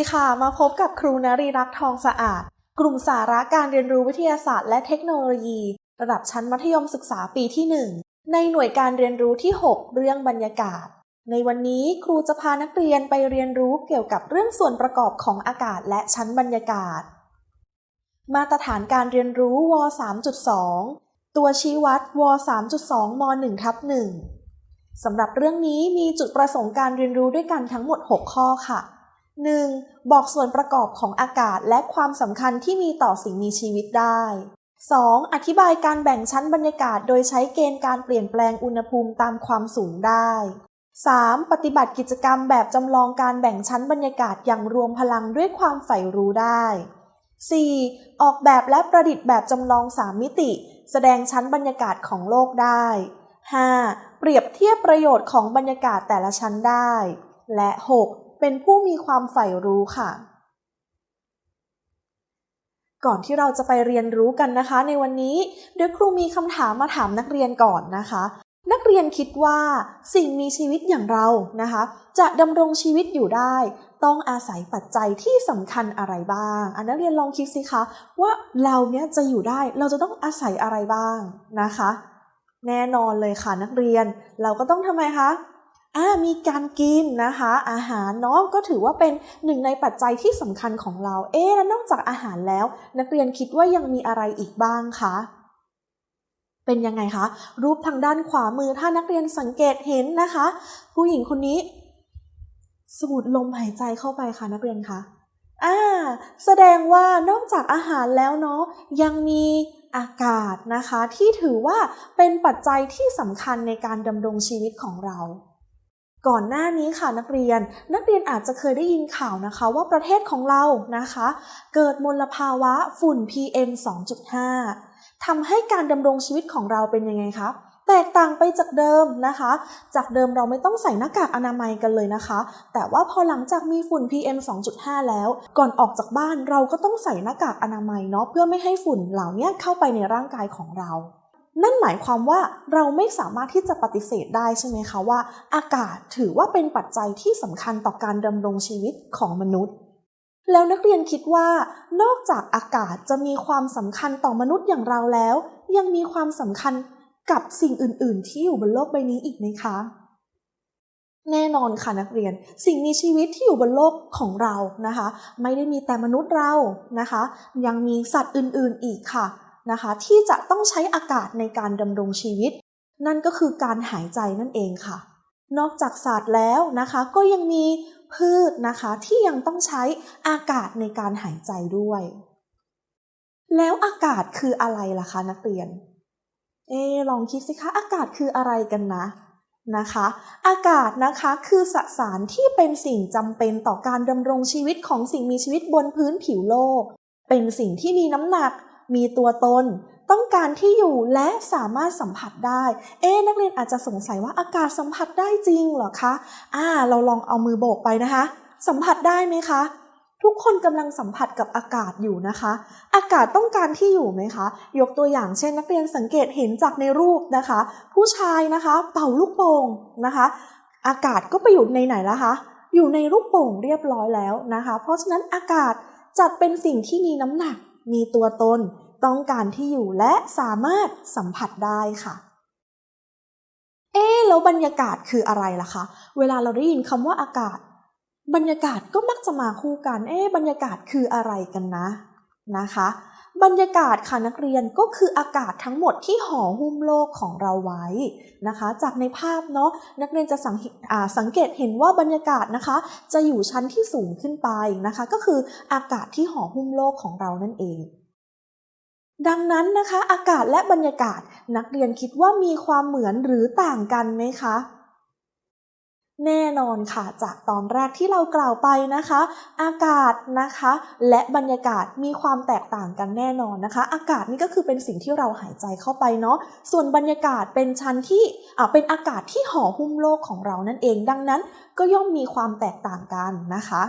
ดีค่ะ มาพบกับครูนรีรักทองสะอาด กลุ่มสาระการเรียนรู้วิทยาศาสตร์และเทคโนโลยี ระดับชั้นมัธยมศึกษาปีที่ 1 ในหน่วยการเรียนรู้ที่ 6 เรื่องบรรยากาศ ในวันนี้ครูจะพานักเรียนไปเรียนรู้เกี่ยวกับเรื่องส่วนประกอบของอากาศและชั้นบรรยากาศ มาตรฐานการเรียนรู้ว 3.2 ตัวชี้วัดว 3.2 ม 1ทับ1สำหรับเรื่องนี้มีจุดประสงค์การเรียนรู้ด้วยกันทั้งหมด 6 ข้อค่ะ 1. บอกส่วนประกอบของอากาศและความสำคัญที่มีต่อสิ่งมีชีวิตได้ 2. อธิบายการแบ่งชั้นบรรยากาศโดยใช้เกณฑ์การเปลี่ยนแปลงอุณหภูมิตามความสูงได้ 3. ปฏิบัติกิจกรรมแบบจำลองการแบ่งชั้นบรรยากาศอย่างรวมพลังด้วยความใฝ่รู้ได้ 4. ออกแบบและประดิษฐ์แบบจำลอง 3 มิติ แสดงชั้นบรรยากาศของโลกได้ 5. เปรียบเทียบประโยชน์ของบรรยากาศแต่ละชั้นได้ และ 6. เป็นผู้มีความใฝ่รู้ค่ะ ก่อนที่เราจะไปเรียนรู้กันนะคะ ในวันนี้เดี๋ยวครูมีคำถามมาถามนักเรียนก่อนนะคะ นักเรียนคิดว่าสิ่งมีชีวิตอย่างเรานะคะ จะดำรงชีวิตอยู่ได้ ต้องอาศัยปัจจัยที่สำคัญอะไรบ้างอันนักเรียนลองคิดสิคะว่าเราเนี้ยจะอยู่ได้เราจะต้องอาศัยอะไรบ้างนะคะ แน่นอนเลยค่ะนักเรียนเราก็ต้องทำไมคะ มีการกินนะคะ อาหารเนาะก็ถือว่าเป็นหนึ่งในปัจจัยที่สำคัญของเรา เอ๊แล้วนอกจากอาหารแล้ว นักเรียนคิดว่ายังมีอะไรอีกบ้างคะเป็นยังไงคะ รูปทางด้านขวามือถ้านักเรียนสังเกตเห็นนะคะ ผู้หญิงคนนี้ สูดลมหายใจเข้าไปค่ะนักเรียนคะอ่าแสดงว่านอกจากอาหารแล้วเนาะยังมีอากาศนะคะ ที่ถือว่าเป็นปัจจัยที่สำคัญในการดำรงชีวิตของเรา ก่อนหน้านี้ค่ะนักเรียน นักเรียนอาจจะเคยได้ยินข่าวนะคะว่าประเทศของเรานะคะ เกิดมลภาวะฝุ่น PM 2.5ทำให้การดำรงชีวิตของเราเป็นยังไงคะแตกต่างไปจากเดิมนะคะ จากเดิมเราไม่ต้องใส่หน้ากากอนามัยกันเลยนะคะ แต่ว่าพอหลังจากมีฝุ่น PM 2.5 แล้ว ก่อนออกจากบ้านเราก็ต้องใส่หน้ากากอนามัยเนาะเพื่อไม่ให้ฝุ่นเหล่านี้เข้าไปในร่างกายของเรา นั่นหมายความว่าเราไม่สามารถที่จะปฏิเสธได้ใช่ไหมคะว่า อากาศถือว่าเป็นปัจจัยที่สำคัญต่อการดำรงชีวิตของมนุษย์ แล้วนักเรียนคิดว่า นอกจากอากาศจะมีความสำคัญต่อมนุษย์อย่างเราแล้ว ยังมีความสำคัญกับสิ่งอื่น ๆ ที่อยู่บนโลกใบนี้อีกไหมคะ แน่นอนค่ะนักเรียน สิ่งมีชีวิตที่อยู่บนโลกของเรานะคะ ไม่ได้มีแต่มนุษย์เรานะคะ ยังมีสัตว์อื่น ๆ อีกค่ะ นะคะที่จะต้องใช้อากาศในการดำรงชีวิต นั่นก็คือการหายใจนั่นเองค่ะ นอกจากสัตว์แล้วนะคะก็ยังมีพืชนะคะที่ยังต้องใช้อากาศในการหายใจด้วย แล้วอากาศคืออะไรล่ะคะนักเรียน เอลองคิดสิคะอากาศคืออะไรกันนะนะคะ อากาศนะคะคือสสารที่เป็นสิ่งจำเป็นต่อการดำรงชีวิตของสิ่งมีชีวิตบนพื้นผิวโลก เป็นสิ่งที่มีน้ำหนัก มีตัวตน ต้องการที่อยู่และสามารถสัมผัสได้ เอ๊นักเรียนอาจจะสงสัยว่าอากาศสัมผัสได้จริงเหรอคะ อ่า เราลองเอามือโบกไปนะคะ สัมผัสได้ไหมคะ ทุกคนกำลังสัมผัสกับอากาศอยู่นะคะ อากาศต้องการที่อยู่ไหมคะ ยกตัวอย่างเช่น นักเรียนสังเกตเห็นจากในรูปนะคะ ผู้ชายนะคะ เป่าลูกโป่งนะคะ อากาศก็ไปอยู่ในไหนแล้วคะอยู่ในลูกโป่งเรียบร้อยแล้วนะคะ เพราะฉะนั้นอากาศจัดเป็นสิ่งที่มีน้ำหนัก มีตัวตน ต้องการที่อยู่และสามารถสัมผัสได้ค่ะ เอ๊แล้วบรรยากาศคืออะไรล่ะคะ เวลาเราได้ยินคำว่าอากาศ บรรยากาศก็มักจะมาคู่กัน เอ๊บรรยากาศคืออะไรกันนะนะคะ บรรยากาศค่ะนักเรียนก็คืออากาศทั้งหมดที่ห่อหุ้มโลกของเราไว้นะคะ จากในภาพเนาะนักเรียนจะสังสังเกตเห็นว่าบรรยากาศนะคะ จะอยู่ชั้นที่สูงขึ้นไปนะคะ ก็คืออากาศที่ห่อหุ้มโลกของเรานั่นเอง ดังนั้นนะคะ อากาศและบรรยากาศนักเรียนคิดว่ามีความเหมือนหรือต่างกันไหมคะ แน่นอนค่ะ จากตอนแรกที่เรากล่าวไปนะคะ อากาศนะคะ และบรรยากาศมีความแตกต่างกันแน่นอนนะคะ อากาศนี่ก็คือเป็นสิ่งที่เราหายใจเข้าไปเนาะส่วนบรรยากาศเป็นชั้นที่อ่าเป็นอากาศที่ห่อหุ้มโลกของเรานั่นเอง ดังนั้นก็ย่อมมีความแตกต่างกันนะคะ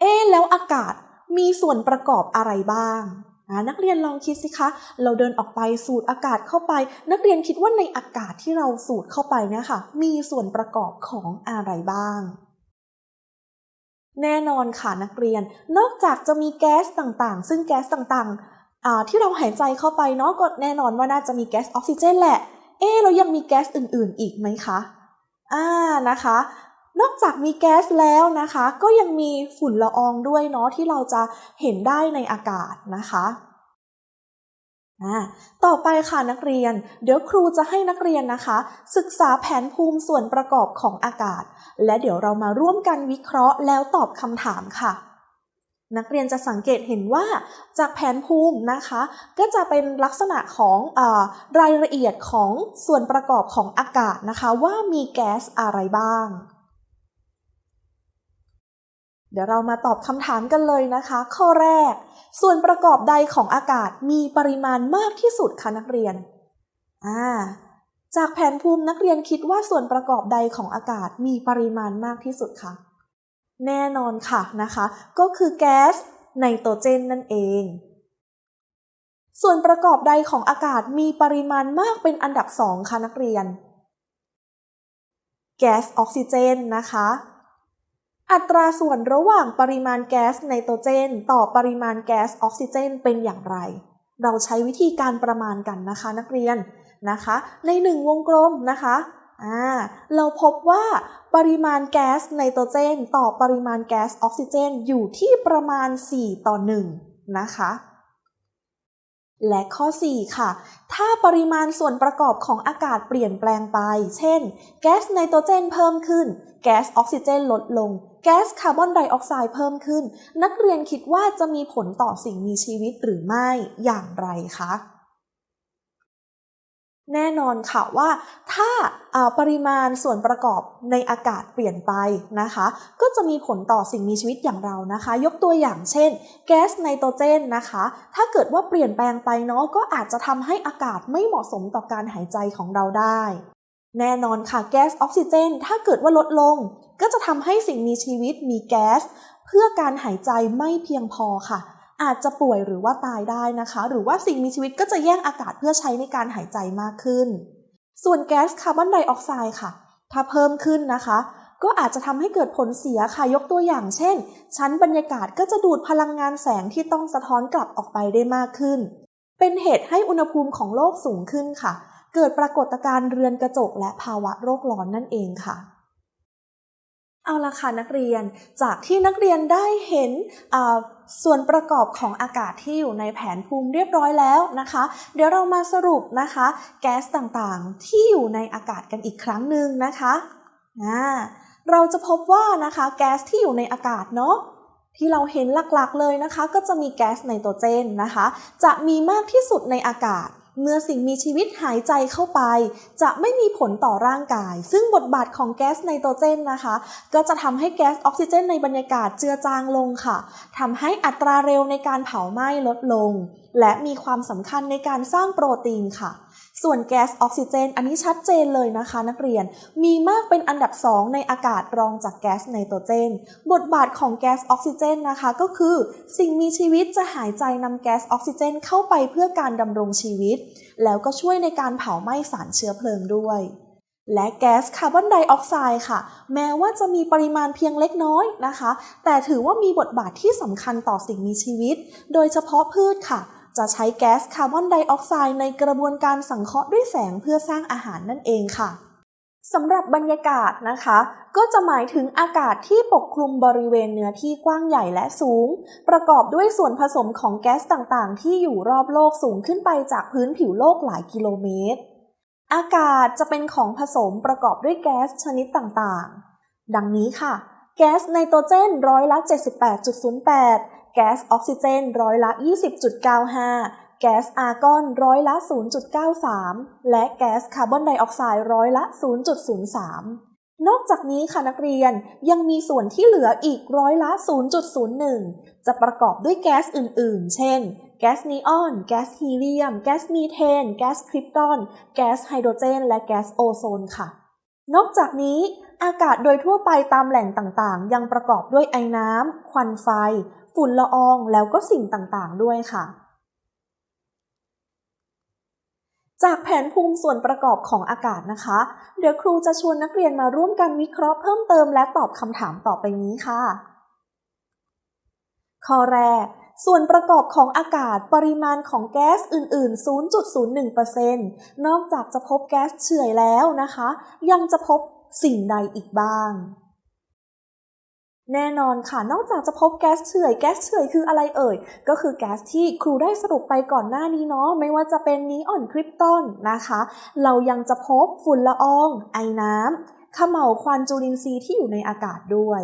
เอ๊แล้วอากาศมีส่วนประกอบอะไรบ้าง นักเรียนลองคิดสิคะ เราเดินออกไปสูดอากาศเข้าไป นักเรียนคิดว่าในอากาศที่เราสูดเข้าไปเนี่ยค่ะ มีส่วนประกอบของอะไรบ้าง แน่นอนค่ะนักเรียน นอกจากจะมีแก๊สต่างๆ ซึ่งแก๊สต่างๆที่เราหายใจเข้าไปเนาะก็แน่นอนว่าน่าจะมีแก๊สออกซิเจนแหละ เอ๊เรายังมีแก๊สอื่น ๆ อีกไหมคะอ่านะคะ นอกจากมีแก๊สแล้วนะคะ ก็ยังมีฝุ่นละอองด้วยเนาะที่เราจะเห็นได้ในอากาศนะคะต่อไปค่ะนักเรียน เดี๋ยวครูจะให้นักเรียนนะคะ ศึกษาแผนภูมิส่วนประกอบของอากาศ และเดี๋ยวเรามาร่วมกันวิเคราะห์แล้วตอบคำถามค่ะ นักเรียนจะสังเกตเห็นว่าจากแผนภูมินะคะ ก็จะเป็นลักษณะของอรายละเอียดของส่วนประกอบของอากาศนะคะ ว่ามีแก๊สอะไรบ้าง เดี๋ยวเรามาตอบคำถามกันเลยนะคะ ข้อแรก ส่วนประกอบใดของอากาศมีปริมาณมากที่สุดคะนักเรียนอ่าจากแผนภูมินักเรียนคิดว่าส่วนประกอบใดของอากาศมีปริมาณมากที่สุดคะแน่นอนค่ะนะคะ ก็คือแก๊สไนโตรเจนนั่นเอง ส่วนประกอบใดของอากาศมีปริมาณมากเป็นอันดับสองคะนักเรียน แก๊สออกซิเจนนะคะ อัตราส่วนระหว่างปริมาณแก๊สไนโตรเจน ต่อปริมาณแก๊สออกซิเจน เป็นอย่างไร เราใช้วิธีการประมาณกันนะคะนักเรียนนะคะ ในหนึ่งวงกลมนะคะเราพบว่าปริมาณแก๊สไนโตรเจน ต่อปริมาณแก๊สออกซิเจน อยู่ที่ประมาณ 4 ต่อ 1 นะคะ และข้อ 4 ค่ะ ถ้าปริมาณส่วนประกอบของอากาศเปลี่ยนแปลงไป เช่น แก๊สไนโตรเจนเพิ่มขึ้น แก๊สออกซิเจนลดลง แก๊สคาร์บอนไดออกไซด์เพิ่มขึ้น นักเรียนคิดว่าจะมีผลต่อสิ่งมีชีวิตหรือไม่อย่างไรคะแน่นอนค่ะว่าถ้าปริมาณส่วนประกอบในอากาศเปลี่ยนไปนะคะ ก็จะมีผลต่อสิ่งมีชีวิตอย่างเรานะคะ ยกตัวอย่างเช่น แก๊สไนโตรเจนนะคะ ถ้าเกิดว่าเปลี่ยนแปลงไปเนาะก็อาจจะทำให้อากาศไม่เหมาะสมต่อการหายใจของเราได้ แน่นอนค่ะแก๊สออกซิเจน ถ้าเกิดว่าลดลง ก็จะทำให้สิ่งมีชีวิตมีแก๊ส เพื่อการหายใจไม่เพียงพอค่ะ อาจจะป่วยหรือว่าตายได้นะคะ หรือว่าสิ่งมีชีวิตก็จะแย่งอากาศเพื่อใช้ในการหายใจมากขึ้น ส่วนแก๊สคาร์บอนไดออกไซด์ค่ะ ถ้าเพิ่มขึ้นนะคะ ก็อาจจะทำให้เกิดผลเสียค่ะยกตัวอย่าง เช่น ชั้นบรรยากาศก็จะดูดพลังงานแสงที่ต้องสะท้อนกลับออกไปได้มากขึ้น เป็นเหตุให้อุณหภูมิของโลกสูงขึ้นค่ะเเกิดปรากฏการณ์เรือนกระจกและภาวะโรคร้อนนั่นเองค่ะเอาละค่ะนักเรียนจากที่นักเรียนได้เห็นส่วนประกอบของอากาศที่อยู่ในแผนภูมิเรียบร้อยแล้วนะคะ เดี๋ยวเรามาสรุปนะคะ แก๊สต่างๆที่อยู่ในอากาศกันอีกครั้งหนึ่งนะคะเราจะพบว่านะคะแก๊สที่อยู่ในอากาศเนาะที่เราเห็นหลักๆเลยนะคะ ก็จะมีแก๊สไนโตรเจนนะคะ จะมีมากที่สุดในอากาศ เมื่อสิ่งมีชีวิตหายใจเข้าไป จะไม่มีผลต่อร่างกาย ซึ่งบทบาทของแก๊สไนโตรเจนนะคะ ก็จะทำให้แก๊สออกซิเจนในบรรยากาศเจือจางลงค่ะทำให้อัตราเร็วในการเผาไหม้ลดลง และมีความสำคัญในการสร้างโปรตีนค่ะ ส่วนแก๊สออกซิเจน อันนี้ชัดเจนเลยนะคะนักเรียน มีมากเป็นอันดับ 2 ในอากาศรองจากแก๊สไนโตรเจน บทบาทของแก๊สออกซิเจนนะคะก็คือ สิ่งมีชีวิตจะหายใจนำแก๊สออกซิเจน เข้าไปเพื่อการดำรงชีวิต แล้วก็ช่วยในการเผาไหม้สารเชื้อเพลิงด้วยและแก๊สคาร์บอนไดออกไซด์ค่ะ แม้ว่าจะมีปริมาณเพียงเล็กน้อยนะคะ แต่ถือว่ามีบทบาทที่สำคัญต่อสิ่งมีชีวิต โดยเฉพาะพืชค่ะ จะใช้แก๊สคาร์บอนไดออกไซด์ในกระบวนการสังเคราะห์ด้วยแสงเพื่อสร้างอาหารนั่นเองค่ะสำหรับบรรยากาศนะคะ ก็จะหมายถึงอากาศที่ปกคลุมบริเวณเนื้อที่กว้างใหญ่และสูง ประกอบด้วยส่วนผสมของแก๊สต่างๆ ที่อยู่รอบโลกสูงขึ้นไปจากพื้นผิวโลกหลายกิโลเมตร อากาศจะเป็นของผสมประกอบด้วยแก๊สชนิดต่างๆ ดังนี้ค่ะ แก๊สไนโตรเจนร้อยละ78.08 แก๊สออกซิเจนร้อยละ 20.95 แก๊สอาร์กอนร้อยละ 0.93 และแก๊สคาร์บอนไดออกไซด์ร้อยละ 0.03 นอกจากนี้ค่ะนักเรียนยังมีส่วนที่เหลืออีกร้อยละ 0.01 จะประกอบด้วยแก๊สอื่น ๆ เช่น แก๊สนีออน แก๊สฮีเลียม แก๊สมีเทน แก๊สคริปตอน แก๊สไฮโดรเจน และแก๊สโอโซนค่ะ นอกจากนี้อากาศโดยทั่วไปตามแหล่งต่างๆ ยังประกอบด้วยไอน้ำ ควันไฟ ฝุ่นละอองแล้วก็สิ่งต่างๆ ด้วยค่ะ จากแผนภูมิส่วนประกอบของอากาศนะคะ เดี๋ยวครูจะชวนนักเรียนมาร่วมกันวิเคราะห์เพิ่มเติมและตอบคำถามต่อไปนี้ค่ะ ข้อแรกส่วนประกอบของอากาศปริมาณของแก๊สอื่น ๆ 0.01%นอกจากจะพบแก๊สเฉื่อยแล้วนะคะ ยังจะพบสิ่งใดอีกบ้าง แน่นอนค่ะ นอกจากจะพบแก๊สเฉื่อย แก๊สเฉื่อยคืออะไรเอ่ย ก็คือแก๊สที่ครูได้สรุปไปก่อนหน้านี้เนาะ ไม่ว่าจะเป็นนีออนคริปตอนนะคะ เรายังจะพบฝุ่นละออง ไอน้ำขม่าวควันจุลินทรีย์ที่อยู่ในอากาศด้วย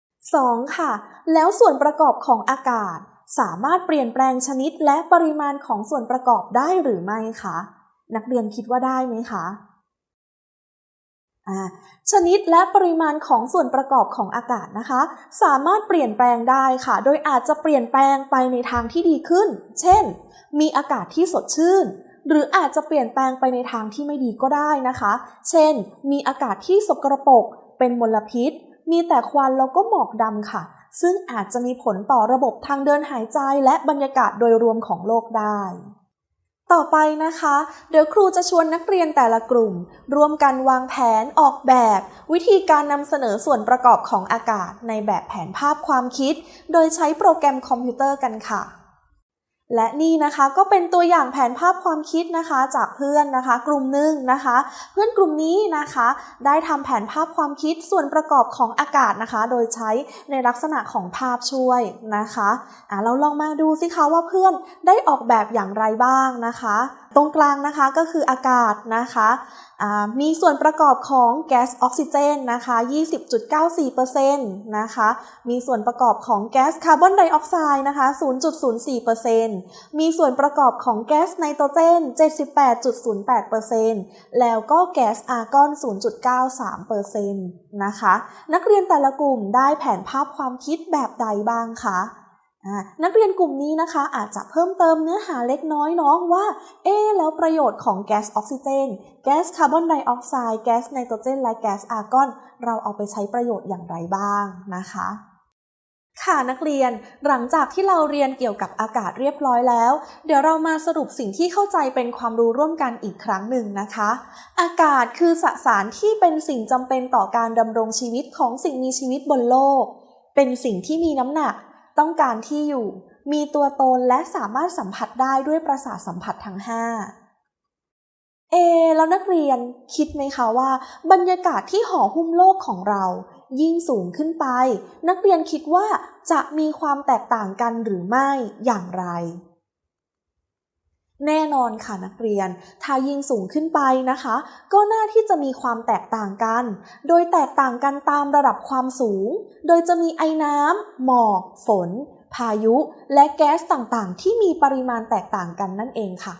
2. ค่ะ แล้วส่วนประกอบของอากาศ สามารถเปลี่ยนแปลงชนิดและปริมาณของส่วนประกอบได้หรือไม่คะ นักเรียนคิดว่าได้ไหมคะ ชนิดและปริมาณของส่วนประกอบของอากาศนะคะ สามารถเปลี่ยนแปลงได้ค่ะ โดยอาจจะเปลี่ยนแปลงไปในทางที่ดีขึ้น เช่น มีอากาศที่สดชื่น หรืออาจจะเปลี่ยนแปลงไปในทางที่ไม่ดีก็ได้นะคะ เช่น มีอากาศที่สกรปรกเป็นมลพิษ มีแต่ควันแล้วก็หมอกดำค่ะ ซึ่งอาจจะมีผลต่อระบบทางเดินหายใจและบรรยากาศโดยรวมของโลกได้ ต่อไปนะคะ เดี๋ยวครูจะชวนนักเรียนแต่ละกลุ่ม ร่วมกันวางแผนออกแบบ วิธีการนำเสนอส่วนประกอบของอากาศในแบบแผนภาพความคิด โดยใช้โปรแกรมคอมพิวเตอร์กันค่ะ และนี่นะคะก็เป็นตัวอย่างแผนภาพความคิดนะคะจากเพื่อนนะคะ กลุ่มหนึ่งนะคะ เพื่อนกลุ่มนี้นะคะ ได้ทำแผนภาพความคิดส่วนประกอบของอากาศนะคะ โดยใช้ในลักษณะของภาพช่วยนะคะอะเราลองมาดูสิคะว่าเพื่อนได้ออกแบบอย่างไรบ้างนะคะ ตรงกลางนะคะก็คืออากาศนะคะมีส่วนประกอบของแก๊สออกซิเจนนะคะ 20.94%นะคะ มีส่วนประกอบของแก๊สคาร์บอนไดออกไซด์นะคะ 0.04%มีส่วนประกอบของแก๊สไนโตรเจน 78.08%แล้วก็แก๊สอาร์กอน 0.93%นะคะ นักเรียนแต่ละกลุ่มได้แผนภาพความคิดแบบใดบ้างคะ นักเรียนกลุ่มนี้นะคะอาจจะเพิ่มเติมเนื้อหาเล็กน้อยเนาะว่า เอ๊แล้วประโยชน์ของแก๊สออกซิเจน แก๊สคาร์บอนไดออกไซด์ แก๊สไนโตรเจน และแก๊สอาร์กอน เราเอาไปใช้ประโยชน์อย่างไรบ้างนะคะ ค่ะนักเรียน หลังจากที่เราเรียนเกี่ยวกับอากาศเรียบร้อยแล้ว เดี๋ยวเรามาสรุปสิ่งที่เข้าใจเป็นความรู้ร่วมกันอีกครั้งหนึ่งนะคะ อากาศคือสสารที่เป็นสิ่งจำเป็นต่อการดำรงชีวิตของสิ่งมีชีวิตบนโลก เป็นสิ่งที่มีน้ำหนัก ต้องการที่อยู่ มีตัวตนและสามารถสัมผัสได้ด้วยประสาทสัมผัสทั้ง 5 เอ แล้วนักเรียนคิดไหมคะว่า บรรยากาศที่ห่อหุ้มโลกของเรา ยิ่งสูงขึ้นไป นักเรียนคิดว่าจะมีความแตกต่างกันหรือไม่อย่างไร แน่นอนค่ะนักเรียน ถ้ายิ่งสูงขึ้นไปนะคะ ก็น่าที่จะมีความแตกต่างกัน โดยแตกต่างกันตามระดับความสูง โดยจะมีไอน้ำหมอก ฝน พายุ และแก๊สต่างๆ ที่มีปริมาณแตกต่างกันนั่นเองค่ะ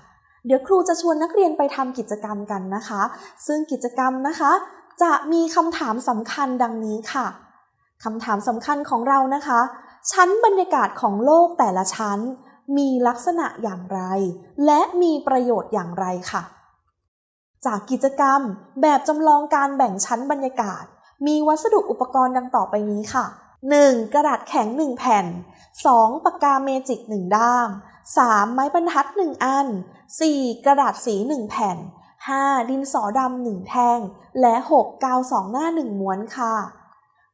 เดี๋ยวครูจะชวนนักเรียนไปทำกิจกรรมกันนะคะ ซึ่งกิจกรรมนะคะ จะมีคำถามสำคัญดังนี้ค่ะคำถามสำคัญของเรานะคะ ชั้นบรรยากาศของโลกแต่ละชั้น มีลักษณะอย่างไร และมีประโยชน์อย่างไรค่ะ จากกิจกรรมแบบจำลองการแบ่งชั้นบรรยากาศ มีวัสดุอุปกรณ์ดังต่อไปนี้ค่ะ 1. กระดาษแข็ง 1 แผ่น 2. ปากกาเมจิก 1 ด้าม 3. ไม้บรรทัด 1 อัน 4. กระดาษสี 1 แผ่น 5. ดินสอดำ 1 แท่ง และ 6. กาวสองหน้า 1 ม้วนค่ะ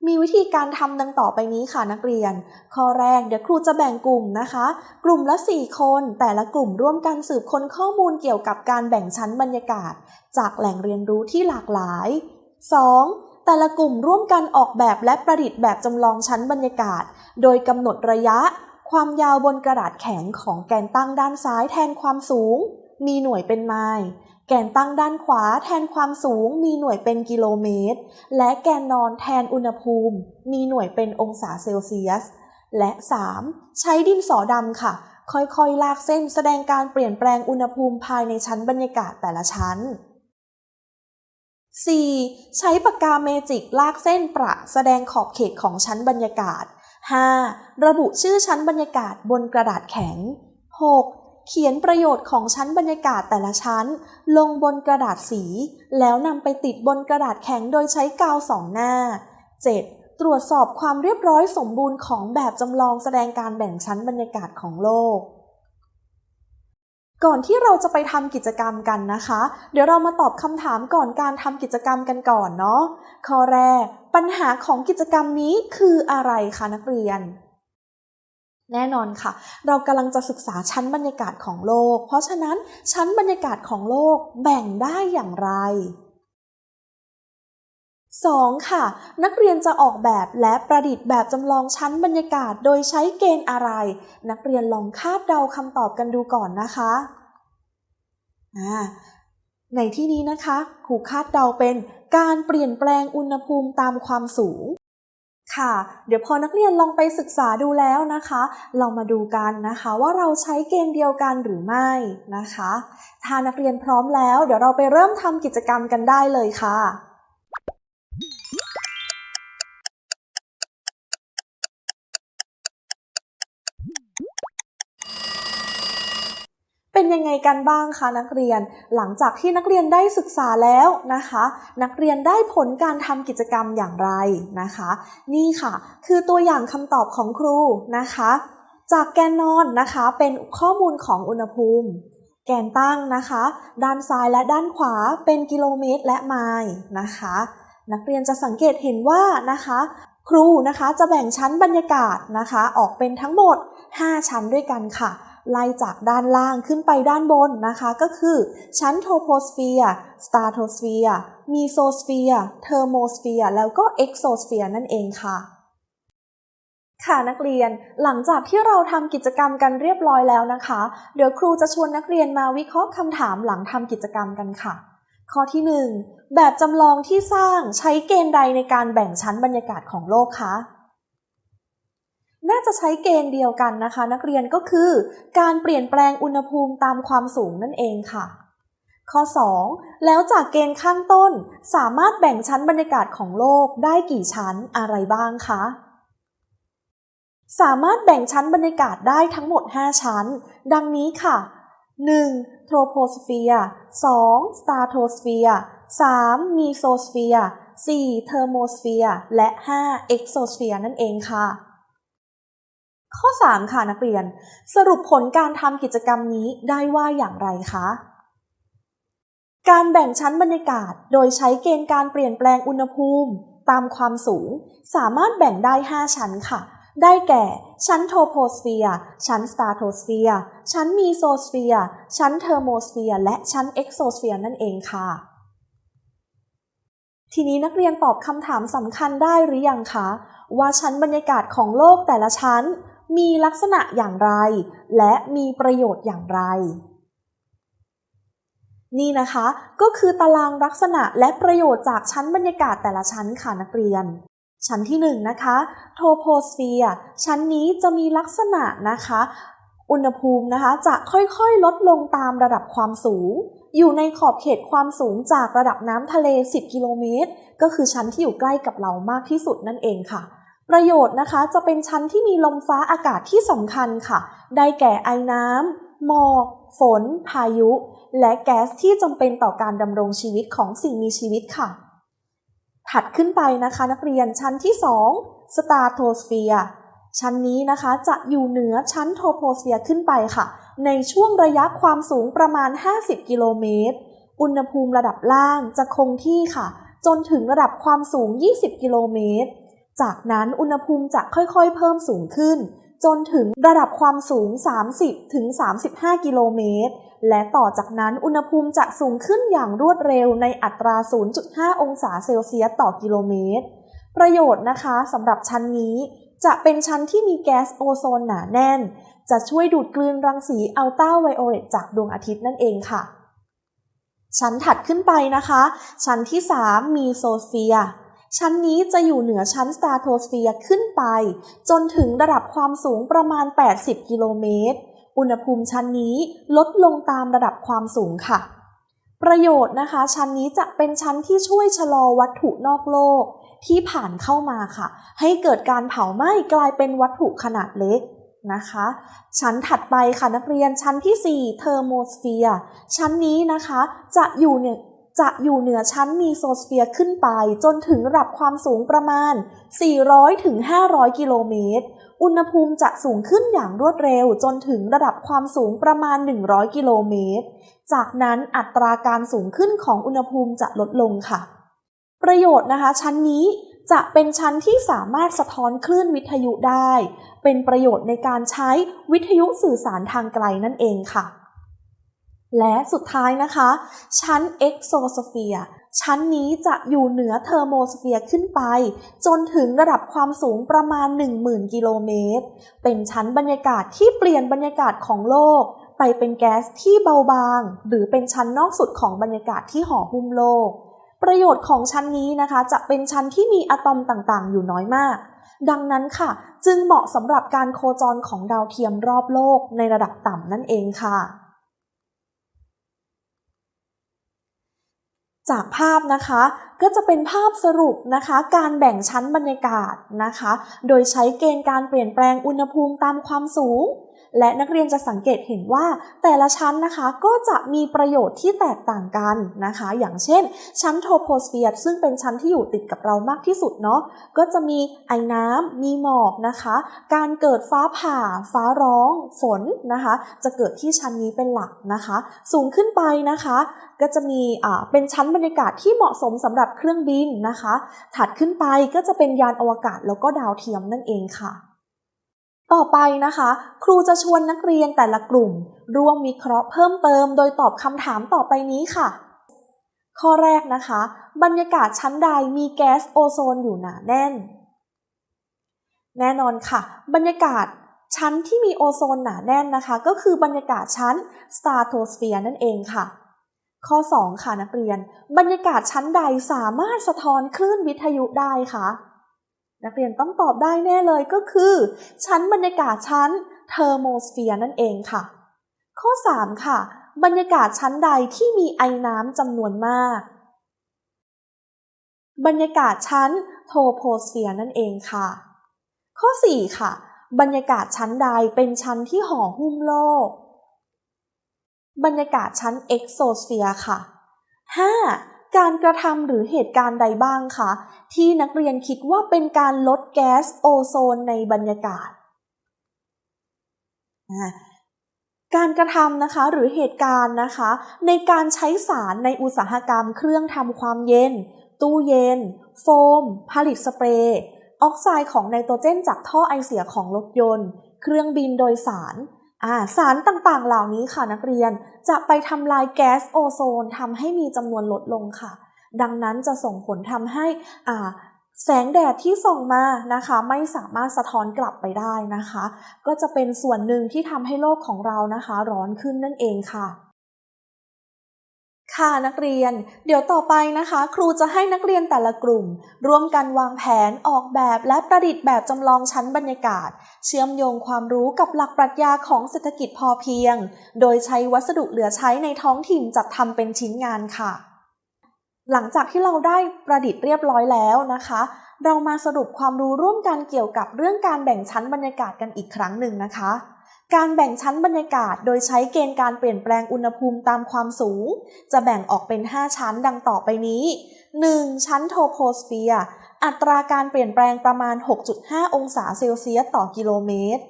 มีวิธีการทำดังต่อไปนี้ค่ะนักเรียน ข้อแรกเดี๋ยวครูจะแบ่งกลุ่มนะคะ กลุ่มละ 4 คน แต่ละกลุ่มร่วมกันสืบค้นข้อมูลเกี่ยวกับการแบ่งชั้นบรรยากาศ จากแหล่งเรียนรู้ที่หลากหลาย 2. แต่ละกลุ่มร่วมกันออกแบบและประดิษฐ์แบบจำลองชั้นบรรยากาศ โดยกำหนดระยะ ความยาวบนกระดาษแข็งของแกนตั้งด้านซ้ายแทนความสูง มีหน่วยเป็นไมล์ แกนตั้งด้านขวาแทนความสูงมีหน่วยเป็นกิโลเมตร และแกนนอนแทนอุณหภูมิ มีหน่วยเป็นองศาเซลเซียส และ 3. ใช้ดินสอดำค่ะ ค่อยๆ ลากเส้นแสดงการเปลี่ยนแปลงอุณหภูมิภายในชั้นบรรยากาศแต่ละชั้น 4. ใช้ปากกาเมจิกลากเส้นประแสดงขอบเขตของชั้นบรรยากาศ 5. ระบุชื่อชั้นบรรยากาศบนกระดาษแข็ง 6. เขียนประโยชน์ของชั้นบรรยากาศแต่ละชั้น ลงบนกระดาษสี แล้วนำไปติดบนกระดาษแข็งโดยใช้กาวสองหน้า 7. ตรวจสอบความเรียบร้อยสมบูรณ์ของแบบจำลองแสดงการแบ่งชั้นบรรยากาศของโลก ก่อนที่เราจะไปทำกิจกรรมกันนะคะ เดี๋ยวเรามาตอบคำถามก่อนการทำกิจกรรมกันก่อนเนาะข้อแรกปัญหาของกิจกรรมนี้คืออะไรคะนักเรียน แน่นอนค่ะ เรากำลังจะศึกษาชั้นบรรยากาศของโลก เพราะฉะนั้นชั้นบรรยากาศของโลกแบ่งได้อย่างไร 2. ค่ะ นักเรียนจะออกแบบและประดิษฐ์แบบจำลองชั้นบรรยากาศโดยใช้เกณฑ์อะไร นักเรียนลองคาดเดาคำตอบกันดูก่อนนะคะในที่นี้นะคะครูคาดเดาเป็นการเปลี่ยนแปลงอุณหภูมิตามความสูง ค่ะ เดี๋ยวพอนักเรียนลองไปศึกษาดูแล้วนะคะ เรามาดูกันนะคะว่าเราใช้เกณฑ์เดียวกันหรือไม่นะคะ ถ้านักเรียนพร้อมแล้ว เดี๋ยวเราไปเริ่มทำกิจกรรมกันได้เลยค่ะ ยังไงกันบ้างคะนักเรียน หลังจากที่นักเรียนได้ศึกษาแล้วนะคะ นักเรียนได้ผลการทำกิจกรรมอย่างไรนะคะ นี่ค่ะ คือตัวอย่างคำตอบของครูนะคะ จากแกนนอนนะคะเป็นข้อมูลของอุณหภูมิ แกนตั้งนะคะ ด้านซ้ายและด้านขวาเป็นกิโลเมตรและไมล์นะคะ นักเรียนจะสังเกตเห็นว่านะคะ ครูนะคะจะแบ่งชั้นบรรยากาศนะคะ ออกเป็นทั้งหมด 5 ชั้นด้วยกันค่ะ ไล่จากด้านล่างขึ้นไปด้านบนนะคะ ก็คือ ชั้นโทโพสเฟียร์สตาร์โทสเฟียร์มีโซสเฟียร์เทอร์โมสเฟียร์แล้วก็เอ็กโซสเฟียร์นั่นเองค่ะค่ะนักเรียนหลังจากที่เราทำกิจกรรมกันเรียบร้อยแล้วนะคะ เดี๋ยวครูจะชวนนักเรียนมาวิเคราะห์คำถามหลังทำกิจกรรมกันค่ะ ข้อที่ 1 แบบจำลองที่สร้างใช้เกณฑ์ใดในการแบ่งชั้นบรรยากาศของโลกคะ น่าจะใช้เกณฑ์เดียวกันนะคะ นักเรียนก็คือ การเปลี่ยนแปลงอุณหภูมิตามความสูงนั่นเองค่ะ ข้อ 2 แล้วจากเกณฑ์ข้างต้น สามารถแบ่งชั้นบรรยากาศของโลกได้กี่ชั้นอะไรบ้างคะสามารถแบ่งชั้นบรรยากาศได้ทั้งหมด 5 ชั้น ดังนี้ค่ะ 1. โทรโพสเฟียร์ 2. สตาร์โทสเฟียร์ 3. มีโซสเฟียร์ 4. เทอร์โมสเฟียร์ และ 5. เอ็กโซสเฟียร์นั่นเองค่ะ ข้อ 3 ค่ะนักเรียน สรุปผลการทำกิจกรรมนี้ได้ว่าอย่างไรคะ การแบ่งชั้นบรรยากาศโดยใช้เกณฑ์การเปลี่ยนแปลงอุณหภูมิ ตามความสูง สามารถแบ่งได้ 5 ชั้นค่ะ ได้แก่ ชั้นโทโพสเฟียร์ ชั้นสตาร์โทสเฟียร์ ชั้นมีโซสเฟียร์ ชั้นเทอร์โมสเฟียร์ และชั้นเอ็กโซสเฟียร์นั่นเองค่ะ ทีนี้นักเรียนตอบคำถามสำคัญได้หรือยังคะว่าชั้นบรรยากาศของโลกแต่ละชั้น มีลักษณะอย่างไร และมีประโยชน์อย่างไร นี่นะคะก็คือตารางลักษณะและประโยชน์จากชั้นบรรยากาศแต่ละชั้นค่ะนักเรียน ชั้นที่1นนะคะโทโพสเฟียร์ชั้นนี้จะมีลักษณะนะคะ อุณหภูมินะคะจะค่อยๆ ลดลงตามระดับความสูง อยู่ในขอบเขตความสูงจากระดับน้ำทะเล 10 กิโลเมตร ก็คือชั้นที่อยู่ใกล้กับเรามากที่สุดนั่นเองค่ะ ประโยชน์นะคะจะเป็นชั้นที่มีลมฟ้าอากาศที่สำคัญค่ะ ได้แก่ไอน้ำหมอกฝน พายุ และแก๊สที่จำเป็นต่อการดำรงชีวิตของสิ่งมีชีวิตค่ะ ถัดขึ้นไปนะคะนักเรียนชั้นที่ 2 สตาร์โทสเฟียร์ชั้นนี้นะคะจะอยู่เหนือชั้นโทโพสเฟียร์ขึ้นไปค่ะ ในช่วงระยะความสูงประมาณ 50 กิโลเมตร อุณหภูมิระดับล่างจะคงที่ค่ะ จนถึงระดับความสูง 20 กิโลเมตร จากนั้นอุณหภูมิจะค่อยๆ เพิ่มสูงขึ้น จนถึงระดับความสูง 30ถึง35 กิโลเมตร และต่อจากนั้นอุณหภูมิจะสูงขึ้นอย่างรวดเร็วในอัตรา 0.5 องศาเซลเซียสต่อกิโลเมตร ประโยชน์นะคะสำหรับชั้นนี้จะเป็นชั้นที่มีแก๊สโอโซนหนาแน่น จะช่วยดูดกลืนรังสีอัลตราไวโอเลตจากดวงอาทิตย์นั่นเองค่ะ ชั้นถัดขึ้นไปนะคะ ชั้นที่ 3 มีโซเฟีย ชั้นนี้จะอยู่เหนือชั้นสตาร์โทสเฟียร์ขึ้นไป จนถึงระดับความสูงประมาณ 80 กิโลเมตร อุณหภูมิชั้นนี้ลดลงตามระดับความสูงค่ะ ประโยชน์นะคะ ชั้นนี้จะเป็นชั้นที่ช่วยชะลอวัตถุนอกโลก ที่ผ่านเข้ามาค่ะ ให้เกิดการเผาไหม้กลายเป็นวัตถุขนาดเล็กนะคะ ชั้นถัดไปค่ะนักเรียนชั้นที่ 4 เทอร์โมสเฟียร์ชั้นนี้นะคะจะอยู่เนี่ย จะอยู่เหนือชั้นมีโซสเฟียร์ขึ้นไปจนถึงระดับความสูงประมาณ 400-500กิโลเมตร อุณหภูมิจะสูงขึ้นอย่างรวดเร็วจนถึงระดับความสูงประมาณ 100 กิโลเมตร จากนั้นอัตราการสูงขึ้นของอุณหภูมิจะลดลงค่ะ ประโยชน์นะคะ ชั้นนี้จะเป็นชั้นที่สามารถสะท้อนคลื่นวิทยุได้ เป็นประโยชน์ในการใช้วิทยุสื่อสารทางไกลนั่นเองค่ะ และสุดท้ายนะคะ ชั้นเอ็กโซสเฟียชั้นนี้จะอยู่เหนือเทอร์โมสเฟียร์ขึ้นไป จนถึงระดับความสูงประมาณ 10,000 กิโลเมตร เป็นชั้นบรรยากาศที่เปลี่ยนบรรยากาศของโลก ไปเป็นแก๊สที่เบาบาง หรือเป็นชั้นนอกสุดของบรรยากาศที่ห่อหุ้มโลก ประโยชน์ของชั้นนี้นะคะ จะเป็นชั้นที่มีอะตอมต่างๆ อยู่น้อยมาก ดังนั้นค่ะ จึงเหมาะสำหรับการโคจรของดาวเทียมรอบโลกในระดับต่ำนั่นเองค่ะ จากภาพนะคะก็จะเป็นภาพสรุปนะคะ การแบ่งชั้นบรรยากาศนะคะ โดยใช้เกณฑ์การเปลี่ยนแปลงอุณหภูมิตามความสูง และนักเรียนจะสังเกตเห็นว่าแต่ละชั้นนะคะก็จะมีประโยชน์ที่แตกต่างกันนะคะ อย่างเช่น ชั้นโทโพสเฟียร์ซึ่งเป็นชั้นที่อยู่ติดกับเรามากที่สุดเนาะก็จะมีไอน้ำมีหมอกนะคะ การเกิดฟ้าผ่า ฟ้าร้อง ฝนนะคะ จะเกิดที่ชั้นนี้เป็นหลักนะคะ สูงขึ้นไปนะคะ ก็จะมีอ่าเป็นชั้นบรรยากาศที่เหมาะสมสำหรับเครื่องบินนะคะ ถัดขึ้นไปก็จะเป็นยานอวกาศแล้วก็ดาวเทียมนั่นเองค่ะ ต่อไปนะคะ ครูจะชวนนักเรียนแต่ละกลุ่ม ร่วมวิเคราะห์เพิ่มเติม โดยตอบคำถามต่อไปนี้ค่ะ ข้อแรกนะคะ บรรยากาศชั้นใดมีแก๊สโอโซนอยู่หนาแน่น แน่นอนค่ะ บรรยากาศชั้นที่มีโอโซนหนาแน่นนะคะ ก็คือบรรยากาศชั้นสตาร์โทสเฟียร์นั่นเองค่ะ ข้อ 2 ค่ะนักเรียน บรรยากาศชั้นใดสามารถสะท้อนคลื่นวิทยุได้คะนักเรียนต้องตอบได้แน่เลยก็คือ ชั้นบรรยากาศชั้นเทอร์โมสเฟียร์นั่นเองค่ะ ข้อ 3 ค่ะ บรรยากาศชั้นใดที่มีไอน้ำจำนวนมาก บรรยากาศชั้นโทโพสเฟียร์นั่นเองค่ะ ข้อ 4 ค่ะ บรรยากาศชั้นใดเป็นชั้นที่ห่อหุ้มโลก บรรยากาศชั้นเอ็กโซสเฟียร์ค่ะ 5. การกระทำหรือเหตุการณ์ใดบ้างคะที่นักเรียนคิดว่าเป็นการลดแก๊สโอโซนในบรรยากาศ การกระทำนะคะหรือเหตุการณ์นะคะ ในการใช้สารในอุตสาหกรรมเครื่องทำความเย็น ตู้เย็น โฟม ผลิตสเปรย์ออกไซด์ของไนโตรเจนจากท่อไอเสียของรถยนต์ เครื่องบินโดยสาร สารต่างๆ เหล่านี้ค่ะนักเรียนจะไปทำลายแก๊สโอโซนทำให้มีจำนวนลดลงค่ะ ดังนั้นจะส่งผลทำให้แสงแดดที่ส่องมานะคะ ไม่สามารถสะท้อนกลับไปได้นะคะ ก็จะเป็นส่วนหนึ่งที่ทำให้โลกของเรานะคะ ร้อนขึ้นนั่นเองค่ะ ค่ะนักเรียน เดี๋ยวต่อไปนะคะ ครูจะให้นักเรียนแต่ละกลุ่ม ร่วมกันวางแผนออกแบบและประดิษฐ์แบบจำลองชั้นบรรยากาศ เชื่อมโยงความรู้กับหลักปรัชญาของเศรษฐกิจพอเพียง โดยใช้วัสดุเหลือใช้ในท้องถิ่นจัดทำเป็นชิ้นงานค่ะ หลังจากที่เราได้ประดิษฐ์เรียบร้อยแล้วนะคะ เรามาสรุปความรู้ร่วมกันเกี่ยวกับเรื่องการแบ่งชั้นบรรยากาศกันอีกครั้งหนึ่งนะคะ การแบ่งชั้นบรรยากาศโดยใช้เกณฑ์การเปลี่ยนแปลงอุณหภูมิตามความสูง จะแบ่งออกเป็น 5 ชั้นดังต่อไปนี้ 1. ชั้นโทโพสเฟียร์อัตราการเปลี่ยนแปลงประมาณ 6.5 องศาเซลเซียสต่อกิโลเมตร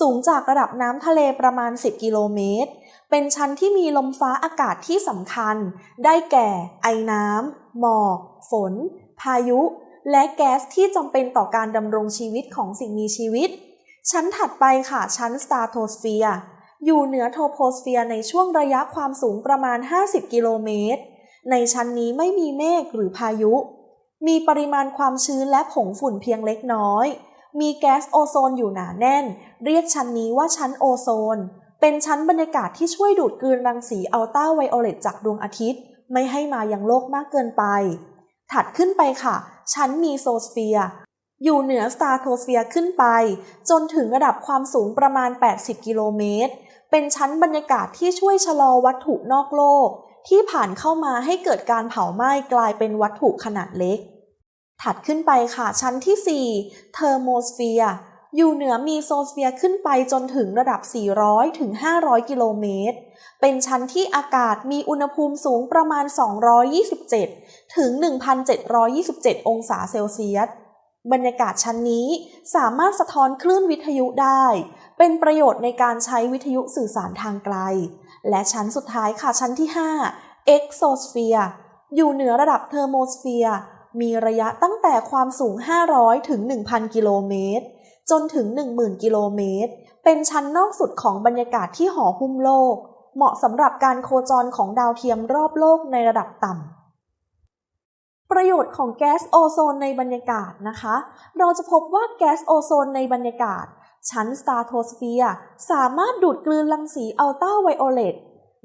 สูงจากระดับน้ำทะเลประมาณ 10 กิโลเมตร เป็นชั้นที่มีลมฟ้าอากาศที่สำคัญ ได้แก่ ไอน้ำ หมอก ฝน พายุ และแก๊สที่จำเป็นต่อการดำรงชีวิตของสิ่งมีชีวิต ชั้นถัดไปค่ะชั้นสตาร์โทสเฟียร์อยู่เหนือโทโพสเฟียร์ในช่วงระยะความสูงประมาณ 50 กิโลเมตร ในชั้นนี้ไม่มีเมฆหรือพายุ มีปริมาณความชื้นและผงฝุ่นเพียงเล็กน้อย มีแก๊สโอโซนอยู่หนาแน่น เรียกชั้นนี้ว่าชั้นโอโซน เป็นชั้นบรรยากาศที่ช่วยดูดกลืนรังสีอัลตราไวโอเลตจากดวงอาทิตย์ ไม่ให้มายังโลกมากเกินไป ถัดขึ้นไปค่ะ ชั้นมีโซสเฟียร์ อยู่เหนือสตาร์โทเฟียขึ้นไป จนถึงระดับความสูงประมาณ 80 กิโลเมตร เป็นชั้นบรรยากาศที่ช่วยชะลอวัตถุนอกโลก ที่ผ่านเข้ามาให้เกิดการเผาไหม้กลายเป็นวัตถุขนาดเล็ก ถัดขึ้นไปค่ะชั้นที่ 4 เทอร์โมสเฟียร์ อยู่เหนือมีโซสเฟียร์ขึ้นไปจนถึงระดับ 400 ถึง 500 กิโลเมตร เป็นชั้นที่อากาศมีอุณหภูมิสูงประมาณ 227 ถึง 1,727 องศาเซลเซียส บรรยากาศชั้นนี้สามารถสะท้อนคลื่นวิทยุได้ เป็นประโยชน์ในการใช้วิทยุสื่อสารทางไกล และชั้นสุดท้ายค่ะชั้นที่5 exosphere อยู่เหนือระดับเทอร์โมสเฟียร์มีระยะตั้งแต่ความสูง 500 ถึง 1,000 กิโลเมตร จนถึง 10,000 กิโลเมตร เป็นชั้นนอกสุดของบรรยากาศที่ห่อหุ้มโลก เหมาะสำหรับการโคจรของดาวเทียมรอบโลกในระดับต่ำ ประโยชน์ของแก๊สโอโซนในบรรยากาศนะคะ เราจะพบว่าแก๊สโอโซนในบรรยากาศ ชั้นสตาร์โทสเฟียร์สามารถดูดกลืนรังสีอัลตราไวโอเลต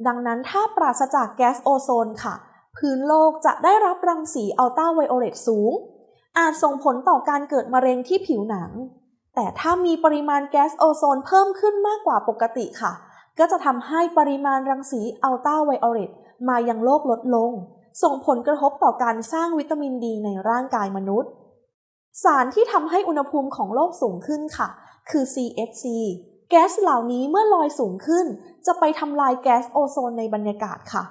ดังนั้นถ้าปราศจากแก๊สโอโซนค่ะ พื้นโลกจะได้รับรังสีอัลตราไวโอเลตสูง อาจส่งผลต่อการเกิดมะเร็งที่ผิวหนัง แต่ถ้ามีปริมาณแก๊สโอโซนเพิ่มขึ้นมากกว่าปกติค่ะ ก็จะทำให้ปริมาณรังสีอัลตราไวโอเลตมายังโลกลดลง ส่งผลกระทบต่อการสร้างวิตามินดีในร่างกายมนุษย์ สารที่ทำให้อุณหภูมิของโลกสูงขึ้นค่ะ คือ CFC แก๊สเหล่านี้เมื่อลอยสูงขึ้น จะไปทำลายแก๊สโอโซนในบรรยากาศค่ะ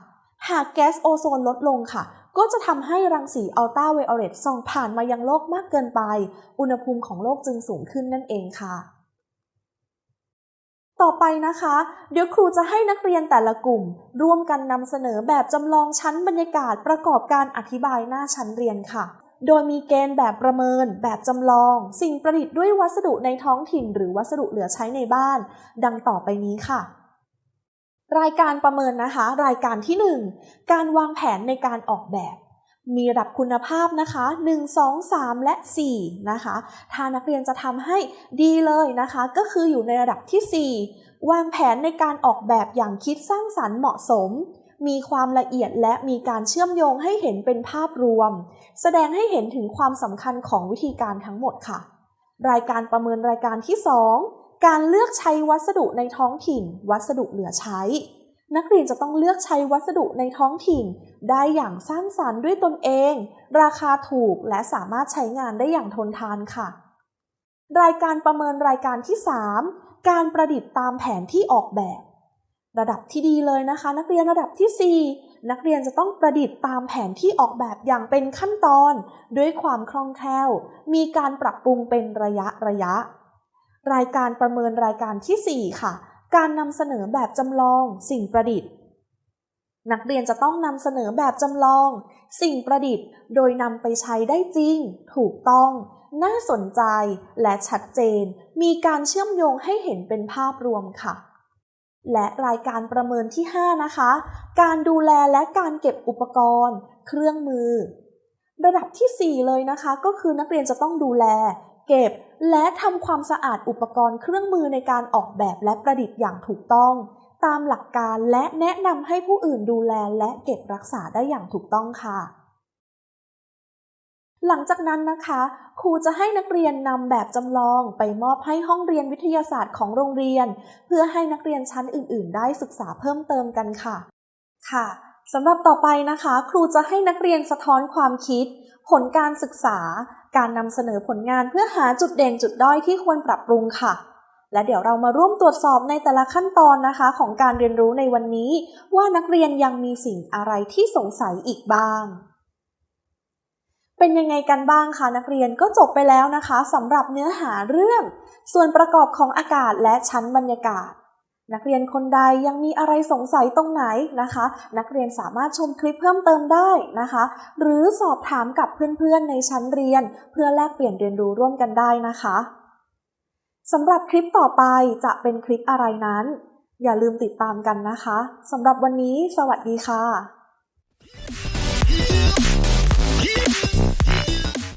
หากแก๊สโอโซนลดลงค่ะ ก็จะทำให้รังสีอัลตราไวโอเลตส่องผ่านมายังโลกมากเกินไป อุณหภูมิของโลกจึงสูงขึ้นนั่นเองค่ะ ต่อไปนะคะ เดี๋ยวครูจะให้นักเรียนแต่ละกลุ่ม ร่วมกันนำเสนอแบบจำลองชั้นบรรยากาศประกอบการอธิบายหน้าชั้นเรียนค่ะ โดยมีเกณฑ์แบบประเมิน แบบจำลอง สิ่งประดิษฐ์ด้วยวัสดุในท้องถิ่น หรือวัสดุเหลือใช้ในบ้าน ดังต่อไปนี้ค่ะ รายการประเมินนะคะ รายการที่ 1 การวางแผนในการออกแบบ มีระดับคุณภาพนะคะ 1 2 3 และ 4 นะคะ ถ้านักเรียนจะทำให้ดีเลยนะคะ ก็คืออยู่ในระดับที่ 4 วางแผนในการออกแบบอย่างคิดสร้างสรรค์เหมาะสม มีความละเอียดและมีการเชื่อมโยงให้เห็นเป็นภาพรวม แสดงให้เห็นถึงความสำคัญของวิธีการทั้งหมดค่ะ รายการประเมินรายการที่ 2 การเลือกใช้วัสดุในท้องถิ่น วัสดุเหลือใช้ นักเรียนจะต้องเลือกใช้วัสดุในท้องถิ่น ได้อย่างสร้างสรรค์ด้วยตนเอง ราคาถูกและสามารถใช้งานได้อย่างทนทานค่ะ รายการประเมินรายการที่ 3 การประดิษฐ์ตามแผนที่ออกแบบ ระดับที่ดีเลยนะคะ นักเรียนระดับที่ 4 นักเรียนจะต้องประดิษฐ์ตามแผนที่ออกแบบอย่างเป็นขั้นตอน ด้วยความคล่องแคล่ว มีการปรับปรุงเป็นระยะระยะ รายการประเมินรายการที่ 4 ค่ะ การนำเสนอแบบจำลอง สิ่งประดิษฐ์ นักเรียนจะต้องนำเสนอแบบจำลอง สิ่งประดิษฐ์ โดยนำไปใช้ได้จริง ถูกต้อง น่าสนใจและชัดเจน มีการเชื่อมโยงให้เห็นเป็นภาพรวมค่ะและรายการประเมินที่ 5 นะคะ การดูแลและการเก็บอุปกรณ์ เครื่องมือ ระดับที่ 4 เลยนะคะ ก็คือนักเรียนจะต้องดูแล เก็บ และทำความสะอาดอุปกรณ์เครื่องมือในการออกแบบและประดิษฐ์อย่างถูกต้อง ตามหลักการและแนะนำให้ผู้อื่นดูแลและเก็บรักษาได้อย่างถูกต้องค่ะ หลังจากนั้นนะคะ ครูจะให้นักเรียนนำแบบจำลองไปมอบให้ห้องเรียนวิทยาศาสตร์ของโรงเรียน เพื่อให้นักเรียนชั้นอื่น ๆ ได้ศึกษาเพิ่มเติมกันค่ะ ค่ะสำหรับต่อไปนะคะ ครูจะให้นักเรียนสะท้อนความคิด ผลการศึกษา การนำเสนอผลงานเพื่อหาจุดเด่นจุดด้อยที่ควรปรับปรุงค่ะ และเดี๋ยวเรามาร่วมตรวจสอบในแต่ละขั้นตอนนะคะ ของการเรียนรู้ในวันนี้ ว่านักเรียนยังมีสิ่งอะไรที่สงสัยอีกบ้างเป็นยังไงกันบ้างคะนักเรียนก็จบไปแล้วนะคะสำหรับเนื้อหาเรื่อง ส่วนประกอบของอากาศและชั้นบรรยากาศ นักเรียนคนใดยังมีอะไรสงสัยตรงไหนนะคะ นักเรียนสามารถชมคลิปเพิ่มเติมได้นะคะ หรือสอบถามกับเพื่อนๆในชั้นเรียน เพื่อแลกเปลี่ยนเรียนรู้ร่วมกันได้นะคะสำหรับคลิปต่อไปจะเป็นคลิปอะไรนั้น อย่าลืมติดตามกันนะคะสำหรับวันนี้ สวัสดีค่ะ